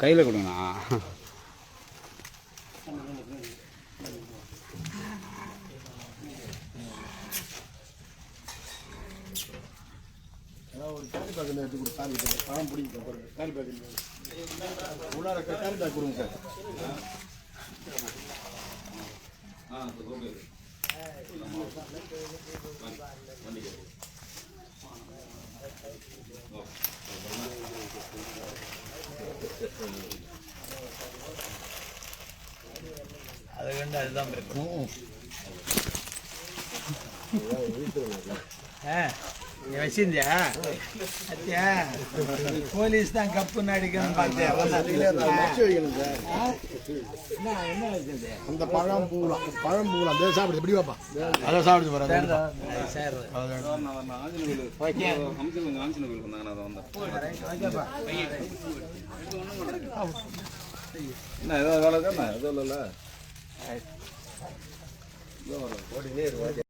கையில் கொடுங்கண்ணா. ஒரு கேரி பேக் எடுத்து கொடு சாமி பழம் பிடிங்க பாருங்க. கேரி பேக் உள்ளார கேரி பேக் கொடுங்க சார். அதை கண்டு அதுதான் இருக்கும் ஆ. வச்சிருந்தியா அத்தியா போலீஸ் தான் கப்புன்னு அடிக்கணும்னு பார்த்தேன் என்ன அந்த பழம் பூலாம் பழம் பூலாம் அதே சாப்பிடுது வாப்பா அதை சாப்பிடுது பாருங்க சார் என்ன ஏதாவது வேலை தானே எதுவும் இல்லைல்ல